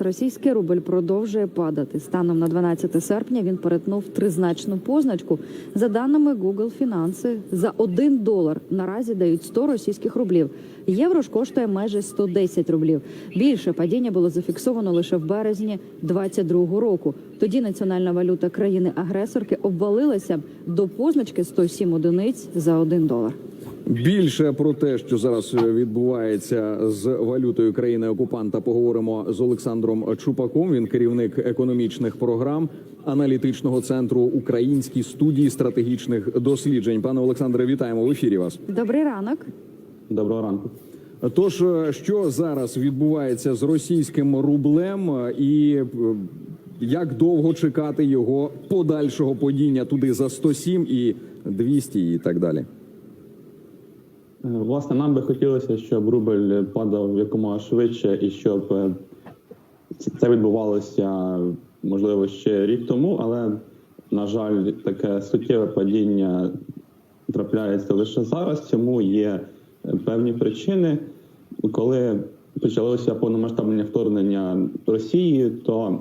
Російський рубль продовжує падати. Станом на 12 серпня він перетнув тризначну позначку. За даними Google Фінанси, за 1 долар наразі дають 100 російських рублів. Євро ж коштує майже 110 рублів. Більше падіння було зафіксовано лише в березні 22 року. Тоді національна валюта країни-агресорки обвалилася до позначки 107 одиниць за 1 долар. Більше про те, що зараз відбувається з валютою країни окупанта, поговоримо з Олександром Чупаком. Він керівник економічних програм аналітичного центру Українській студії стратегічних досліджень. Пане Олександре, вітаємо в ефірі. Вас Добрий ранок. Доброго ранку. тож, що зараз відбувається з російським рублем, і е, як довго чекати його подальшого падіння туди за 107 і 200 і так далі. Власне, нам би хотілося, щоб рубль падав якомога швидше, і щоб е, це відбувалося можливо ще рік тому, але на жаль, таке суттєве падіння трапляється лише зараз. Цьому є е, певні причини. Коли почалося повномасштабне вторгнення Росії, то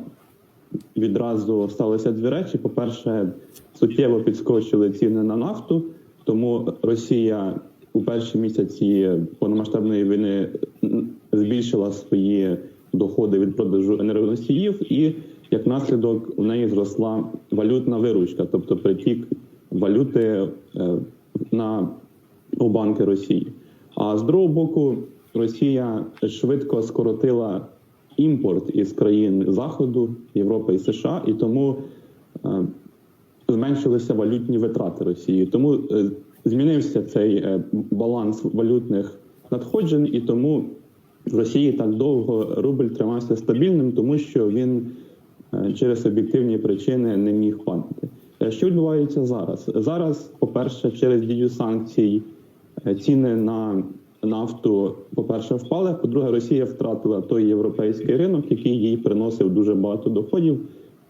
відразу сталося дві речі. По-перше, суттєво підскочили ціни на нафту, тому Росія у перші місяці повномасштабної війни збільшила свої доходи від продажу енергоносіїв, і як наслідок в неї зросла валютна виручка, тобто притік валюти е, на у банки Росії. А з другого боку, Росія швидко скоротила імпорт із країн Заходу, Європи і США, і тому е, зменшилися валютні витрати Росії. Тому е, змінився цей е, баланс валютних надходжень, і тому в Росії так довго рубль тримався стабільним, тому що він е, через об'єктивні причини не міг падати. Е, Що відбувається зараз? Зараз, по-перше, через дію санкцій ціни на нафту, по-перше, впали. По-друге, Росія втратила той європейський ринок, який їй приносив дуже багато доходів,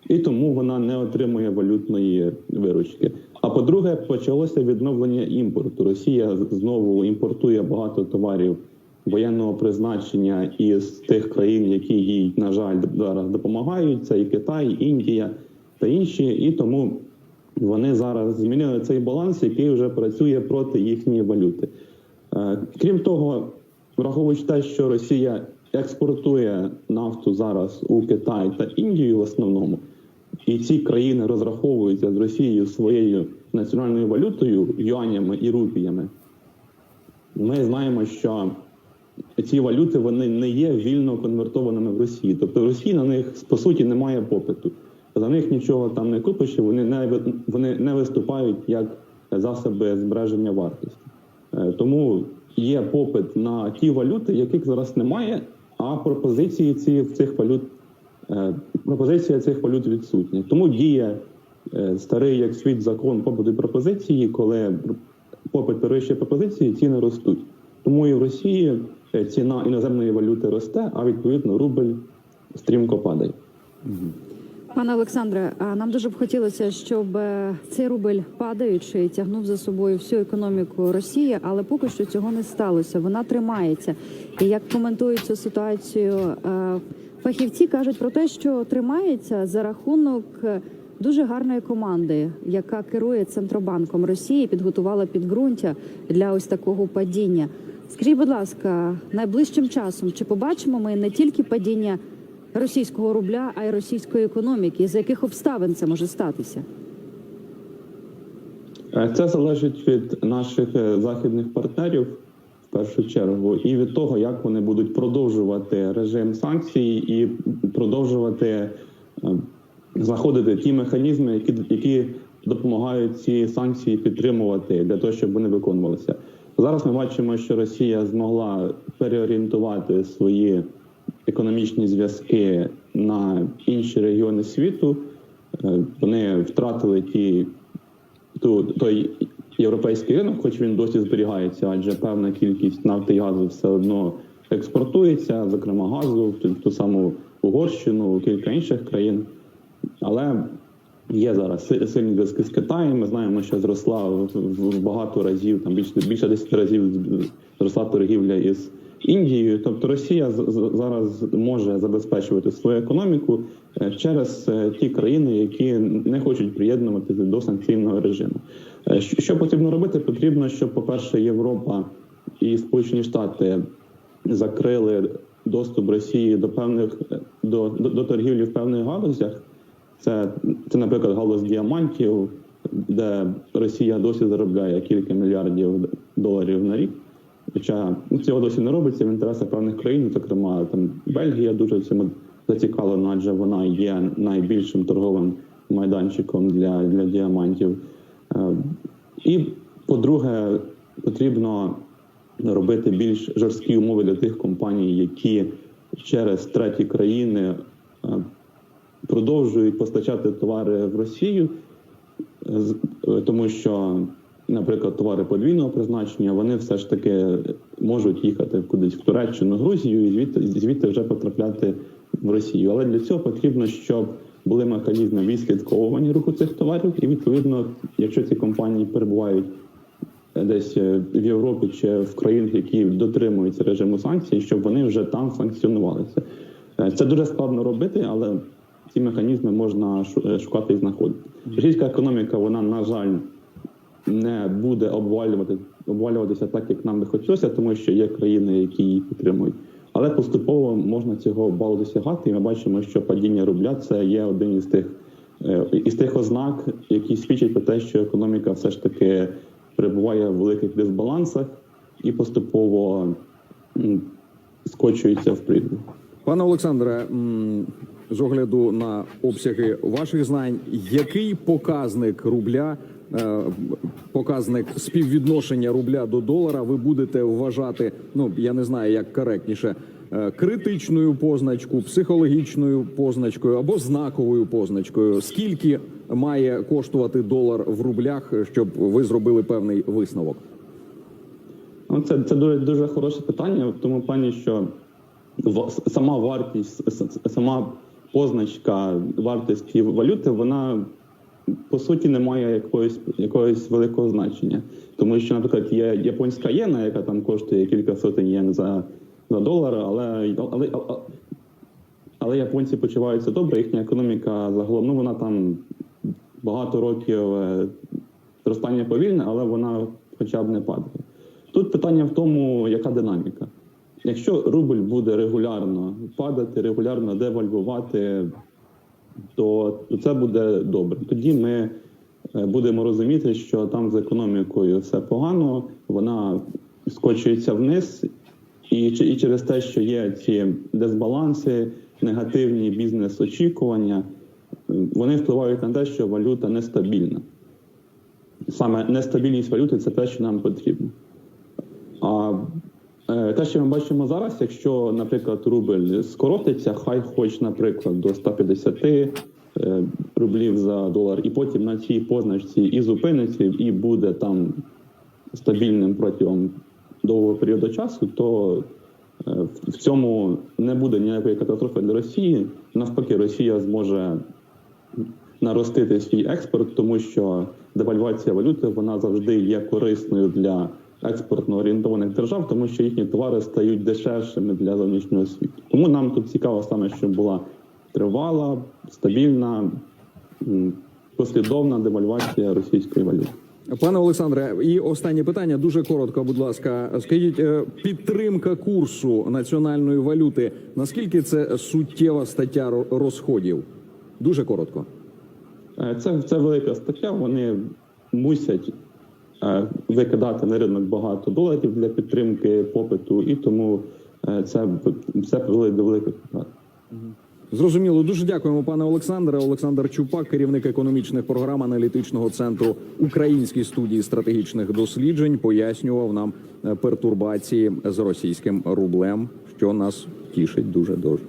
і тому вона не отримує валютної виручки. А по-друге, почалося відновлення імпорту. Росія знову імпортує багато товарів воєнного призначення із тих країн, які їй, на жаль, зараз допомагають. Це і Китай, і Індія та інші, і тому вони зараз змінили цей баланс, який вже працює проти їхньої валюти. Е, Крім того, враховуючи те, що Росія експортує нафту зараз у Китай та Індію в основному, і ці країни розраховуються з Росією своєю національною валютою, юанями і рупіями, ми знаємо, що ці валюти вони не є вільно конвертованими в Росії. Тобто в Росії на них по суті немає попиту. За них нічого там не купиш, і вони не вони не виступають як засоби збереження вартості. Е, Тому є попит на ті валюти, яких зараз немає, а пропозиції ці цих валют пропозиція цих валют відсутня. Тому діє е, старий як світ закон попиту пропозиції, коли попит перевищує пропозиції, ціни ростуть. Тому і в Росії е, ціна іноземної валюти росте, а відповідно рубль стрімко падає. Пане Олександре, нам дуже б хотілося, щоб е, цей рубль падаючи тягнув за собою всю економіку Росії, але поки що цього не сталося. Вона тримається. І як коментують цю ситуацію, е, фахівці кажуть про те, що тримається за рахунок е, дуже гарної команди, яка керує центробанком Росії, підготувала підґрунтя для ось такого падіння. Скажіть, будь ласка, найближчим часом чи побачимо ми не тільки падіння російського рубля, а й російської економіки. За яких обставин це може статися? Е, Це залежить від наших е, західних партнерів в першу чергу, і від того, як вони будуть продовжувати режим санкцій і продовжувати е, знаходити ті механізми, які, які допомагають ці санкції підтримувати для того, щоб вони виконувалися. Зараз ми бачимо, що Росія змогла переорієнтувати свої економічні зв'язки на інші регіони світу. Е, Вони втратили ті ту той європейський ринок, хоч він досі зберігається, адже певна кількість нафти і газу все одно експортується, зокрема газу, в ту, саму Угорщину, в кілька інших країн. Але є зараз сильні зв'язки з Китаєм. Ми знаємо, що зросла в, багато разів, там більше більше 10 разів зросла торгівля із Індією. Тобто Росія зараз може забезпечувати свою економіку е, через е, ті країни, які не хочуть приєднуватися до санкційного режиму. Е, Що потрібно робити? Потрібно, щоб, по-перше, Європа і Сполучені Штати закрили доступ Росії до певних до, до, до торгівлі в певних галузях. Це, це, наприклад, галузь діамантів, де Росія досі заробляє кілька мільярдів доларів на рік. Хоча ну, цього досі не робиться в інтересах певних країн, зокрема там Бельгія дуже цим зацікавлена, адже вона є найбільшим торговим майданчиком для, для діамантів. Е, І, по-друге, потрібно робити більш жорсткі умови для тих компаній, які через треті країни е, продовжують постачати товари в Росію, е, тому що, наприклад, товари подвійного призначення вони все ж таки можуть їхати кудись в Туреччину, Грузію і звідти, звідти вже потрапляти в Росію. Але для цього потрібно, щоб були механізми відслідковування руху цих товарів, і відповідно, якщо ці компанії перебувають десь е, в Європі чи в країнах, які дотримуються режиму санкцій, щоб вони вже там санкціонувалися. Е, Це дуже складно робити, але ці механізми можна е, шукати і знаходити. Російська економіка, вона, на жаль, не буде обвалювати, обвалюватися так, як нам би хотілося, тому що є країни, які її підтримують. Але поступово можна цього балу досягати, і ми бачимо, що падіння рубля це є один із тих е, із тих ознак, які свідчать про те, що економіка все ж таки перебуває в великих дисбалансах і поступово скочується в прірву. Пане Олександре, з огляду на обсяги ваших знань, який показник рубля, показник співвідношення рубля до долара ви будете вважати? Ну я не знаю, як коректніше. е, Критичною позначку, психологічною позначкою або знаковою позначкою. Скільки має коштувати долар в рублях, щоб ви зробили певний висновок? Ну, це, це дуже, дуже хороше питання, в тому плані, що сама вартість, сама позначка вартості валюти, вона по суті не має якогось, якогось великого значення. Тому що, наприклад, є японська єна, яка там коштує кілька сотень єн за, за долар, але, але, але, японці почуваються добре, їхня економіка загалом, ну вона там багато років е, зростання повільне, але вона хоча б не падає. Тут питання в тому, яка динаміка. Якщо рубль буде регулярно падати, регулярно девальвувати, то, це буде добре. Тоді ми е, будемо розуміти, що там з економікою все погано, вона скочується вниз, і, і через те, що є ці дисбаланси, негативні бізнес-очікування, е, вони впливають на те, що валюта нестабільна. Саме нестабільність валюти це те, що нам потрібно. А те, що ми бачимо зараз, якщо, наприклад, рубль скоротиться, хай хоч, наприклад, до 150 е, рублів за долар, і потім на цій позначці і зупиниться, і буде там стабільним протягом довгого періоду часу, то е, в цьому не буде ніякої катастрофи для Росії. Навпаки, Росія зможе наростити свій експорт, тому що девальвація валюти вона завжди є корисною для експортно орієнтованих держав, тому що їхні товари стають дешевшими для зовнішнього світу. Тому нам тут цікаво саме, щоб була тривала, стабільна, послідовна девальвація російської валюти. Пане Олександре, і останнє питання дуже коротко, будь ласка. Скажіть, е, підтримка курсу національної валюти. Наскільки це суттєва стаття розходів? Дуже коротко. Е, Це, це велика стаття. Вони мусять викидати на ринок багато доларів для підтримки попиту, і тому е, це, це приводить до великих втрат. Зрозуміло, дуже дякуємо, пане Олександре. Олександр Чупак, керівник економічних програм аналітичного центру Української студії стратегічних досліджень, пояснював нам е, пертурбації з російським рублем, що нас тішить дуже дуже.